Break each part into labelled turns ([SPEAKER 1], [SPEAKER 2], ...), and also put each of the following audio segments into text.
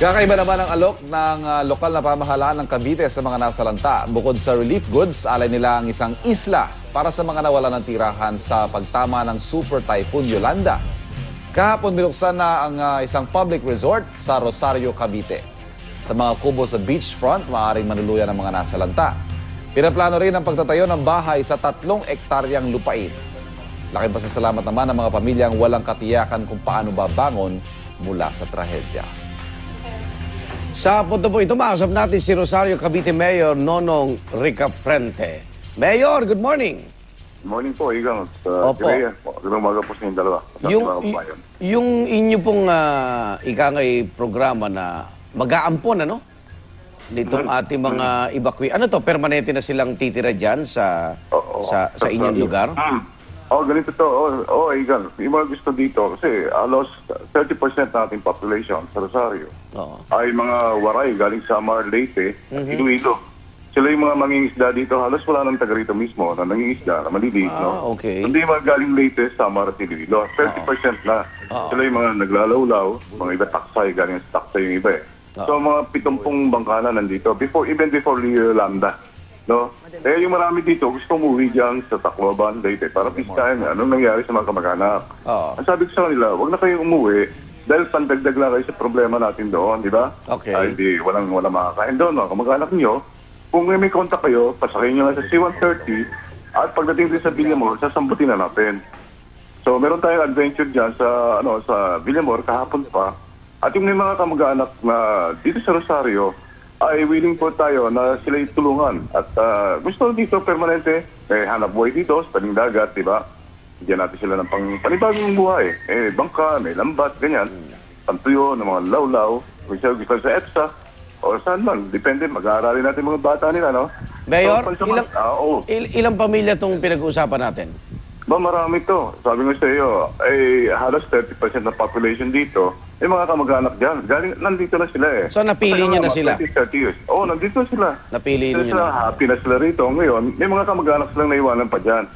[SPEAKER 1] Kakaiba naman ang alok ng ah, lokal na pamahalaan ng Cavite sa mga nasalanta. Bukod sa relief goods, alay nila ang isang isla para sa mga nawala ng tirahan sa pagtama ng Super Typhoon Yolanda. Kahapon binuksan na ang ah, isang public resort sa Rosario, Cavite. Sa mga kubo sa beachfront, maaaring manuluyan ng mga nasalanta. Pinaplano rin ang pagtatayo ng bahay sa tatlong ektaryang lupain. Laking pasasalamat naman ng mga pamilyang walang katiyakan kung paano babangon mula sa trahedya.
[SPEAKER 2] Sa punto po ito, makasap natin si Rosario Cavite Mayor Nonong Rica Frente. Mayor, good morning.
[SPEAKER 3] Morning po, Igang. Sa
[SPEAKER 2] Opo.
[SPEAKER 3] Opo. Magandang umaga po sa inyong dalawa. Sa
[SPEAKER 2] Yung,
[SPEAKER 3] mga
[SPEAKER 2] y-
[SPEAKER 3] kabayan.
[SPEAKER 2] yung inyo pong uh, ikangay programa na mag-aampon, ano? Nitong ating mga evacuee. Ano to, permanente na silang titira dyan sa,
[SPEAKER 3] Oo.
[SPEAKER 2] sa, sa inyong lugar?
[SPEAKER 3] Hmm. Oh, ganito to. Oh, oh Igang. Yung mga gusto dito, kasi halos 30% na ating population sa Rosario
[SPEAKER 2] Oo.
[SPEAKER 3] ay mga waray galing sa Mar Leyte at
[SPEAKER 2] Mhm.
[SPEAKER 3] Iloilo. Sila yung mga mangingisda dito. Halos wala nang taga rito mismo na nangingisda na maliliit.
[SPEAKER 2] Ah,
[SPEAKER 3] no?
[SPEAKER 2] okay.
[SPEAKER 3] Hindi mga galing Leyte, Samar at Iloilo. 30% na. Sila yung mga naglalawlaw, mga iba taksay, galing sa taksay yung iba eh. So mga pitumpong bangka na nandito, before, even before Yolanda. No? Eh yung marami dito, gusto umuwi dyan sa Tacloban, Leyte, para pistahan nga. Anong nangyari sa mga kamag-anak?
[SPEAKER 2] Oo.
[SPEAKER 3] Ang sabi ko sa kanila, huwag na kayong umuwi dahil pandagdag lang kayo sa problema natin doon, di ba?
[SPEAKER 2] Okay.
[SPEAKER 3] Ay, di, walang, walang makakain doon. No? Kamag-anak nyo, kung may, may contact kayo, pasakayin nyo lang sa C-130 at pagdating din sa Villamor, sasambutin na natin. So, meron tayong adventure dyan sa, ano, sa Villamor kahapon pa. At yung may mga kamag-anak na dito sa Rosario, ay willing po tayo na sila tulungan. At ah, gusto dito permanente, eh, hanap buhay dito sa taling dagat, di ba? Bigyan natin sila ng pang, panibagong buhay. Eh, bangka, may lambat, ganyan. Pantuyo, ng mga lawlaw. Gusto, gusto sa EPSA. O saan man, depende, mag-aaralin natin mga bata nila, no?
[SPEAKER 2] Mayor,
[SPEAKER 3] So,
[SPEAKER 2] ilang,
[SPEAKER 3] Ah, oo.
[SPEAKER 2] il- ilang pamilya itong pinag-uusapan natin?
[SPEAKER 3] Ba, marami to. Sabi ko sa iyo, ay halos 30% ng population dito, ay mga kamag-anak dyan. Galing, nandito na sila eh.
[SPEAKER 2] So, napili niyo na sila?
[SPEAKER 3] 20, 30 years. Oo, nandito sila.
[SPEAKER 2] Napili
[SPEAKER 3] Sila
[SPEAKER 2] niyo
[SPEAKER 3] sila,
[SPEAKER 2] na.
[SPEAKER 3] happy na sila rito. Ngayon, may mga kamag-anak silang naiwanan pa dyan.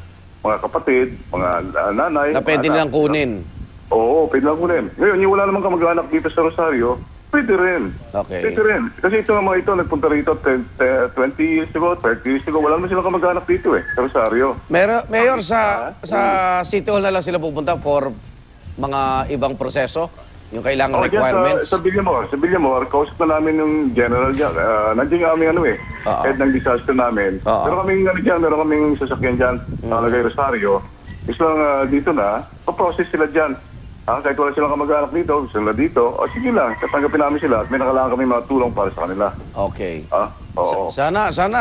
[SPEAKER 3] Mga kapatid, mga ah, nanay.
[SPEAKER 2] Na pwede nilang kunin.
[SPEAKER 3] Oo, pwede lang kunin. Ngayon, yung wala namang kamag-anak dito sa Rosario, pwede rin.
[SPEAKER 2] Okay.
[SPEAKER 3] Pwede rin. Kasi ito mga ito, nagpunta rito 10, 20 years ago, 30 years ago. Wala naman silang kamag-anak dito eh, sa Rosario.
[SPEAKER 2] Mayor, Mayor sa
[SPEAKER 3] Ah,
[SPEAKER 2] sa City Hall na lang sila pupunta for mga ibang proseso, yung kailangan
[SPEAKER 3] Oh,
[SPEAKER 2] requirements.
[SPEAKER 3] Sa, sa Villamor, sa Villamor, kausap na namin yung general dyan. Uh, nandiyan yung aming ano eh,
[SPEAKER 2] Oo.
[SPEAKER 3] head ng disaster namin.
[SPEAKER 2] Oo.
[SPEAKER 3] Meron kaming ano dyan, meron kaming sasakyan dyan,
[SPEAKER 2] Mm.
[SPEAKER 3] Rosario. Lang ah, dito na, pa-process sila dyan. Ah, kahit wala silang kamag-anak dito, nila dito, o sige lang, tatanggapin namin sila at may nakalaan kami mga tulong para sa kanila.
[SPEAKER 2] Okay.
[SPEAKER 3] Ah, oo.
[SPEAKER 2] Sa- Sana, sana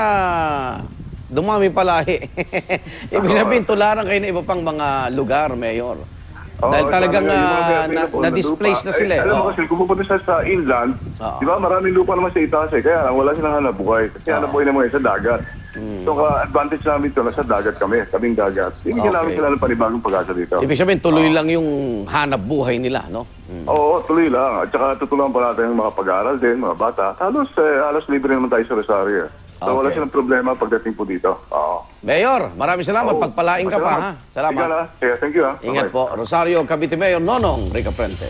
[SPEAKER 2] dumami palahi. Ibig sabihin, tularan kayo ng iba pang mga lugar, Mayor.
[SPEAKER 3] Oo,
[SPEAKER 2] Dahil talagang
[SPEAKER 3] nga, yung mga
[SPEAKER 2] ah, na,
[SPEAKER 3] available
[SPEAKER 2] na-displace
[SPEAKER 3] lupa.
[SPEAKER 2] na sila.
[SPEAKER 3] Eh,
[SPEAKER 2] eh.
[SPEAKER 3] alam mo
[SPEAKER 2] Oo.
[SPEAKER 3] kasi, kung pupunta siya sa inland,
[SPEAKER 2] Oo.
[SPEAKER 3] di ba maraming lupa naman sa itaas eh. Kaya lang, wala silang hanap buhay. Kasi hanap buhay naman eh, sa dagat.
[SPEAKER 2] Hmm.
[SPEAKER 3] So, ka-advantage namin ito, nasa dagat kami, kaming dagat. Ibigyan
[SPEAKER 2] Okay.
[SPEAKER 3] namin sila ng panibagong pag-asa dito.
[SPEAKER 2] Ibig sabihin, tuloy lang yung hanap buhay nila, no? Mm.
[SPEAKER 3] Oo, tuloy lang. At saka tutulungan pa natin yung mga pag-aaral din, mga bata. Halos, eh, halos libre naman tayo sa Rosario. eh. So, wala silang problema pagdating po dito. Oo.
[SPEAKER 2] Mayor, maraming salamat.
[SPEAKER 3] Oo.
[SPEAKER 2] Pagpalain ka pa, ha? Salamat.
[SPEAKER 3] Sige, thank you ha.
[SPEAKER 2] Ingat
[SPEAKER 3] Bye-bye.
[SPEAKER 2] po. Rosario Cavite Mayor, Nonong Rica Frente.